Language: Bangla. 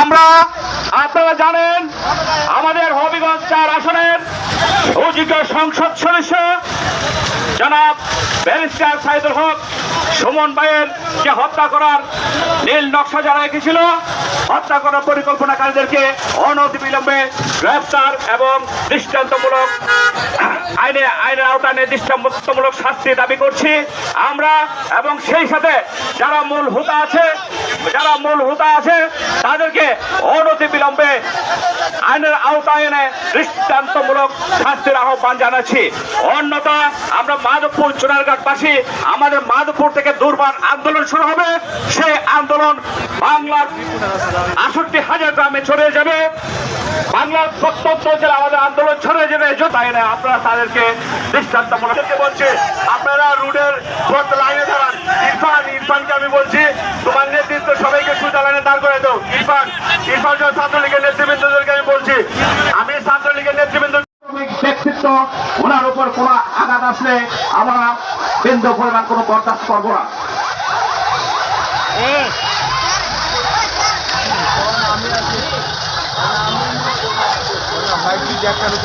আমরা জানেন, আমাদের আসনের সংসদ সদস্য, জনাব ব্যারিস্টার সাইদুল হক সুমন ভাইয়ের যে হত্যা করার নীল নকশা যারা এঁকেছিল হত্যা করার পরিকল্পনাকারীদেরকে অনতিবিলম্বে গ্রেফতার এবং দৃষ্টান্তমূলক আইনে, আইনের আওতায় নির্দিষ্টমূলক শাস্তি দাবি করছি। আমরা এবং সেই সাথে যারা মূল হুতা আছে, যারা মূল হুতা আছে, তাদেরকে অনতি বিলম্বে আইনের আওতায় এনে দৃষ্টান্তমূলক শাস্তির আহ্বান জানাচ্ছি। অন্যথা আমরা মাধবপুর চুনারঘাটবাসী, আমাদের মাধবপুর থেকে দুর্বার আন্দোলন শুরু হবে। সেই আন্দোলন বাংলার আষট্টি হাজার গ্রামে ছড়িয়ে যাবে। বাংলার প্রত্যন্ত জেলা আমাদের আন্দোলন ছড়িয়ে যাবে তাই না? আপনারা তাদেরকে দৃষ্টান্তমূলক বলছে। আপনারা রুডের লাইনে দাঁড়ান। ইরফান, ইরফানকে আমি বলছি, তোমার নেতৃত্ব সবাইকে সুজা লাইনে দাঁড় করে দাও। ইরফান ইরফান সহ ছাত্রলীগের নেতৃবৃন্দদেরকে আমি বলছি, আমি ছাত্রলীগের নেতৃবৃন্দ ব্যক্তিত্ব ওনার উপর কোন আঘাত আসলে আমরা কেন্দ্র পরিমাণ কোনো বরদাস্ত করব না। व्याख्यान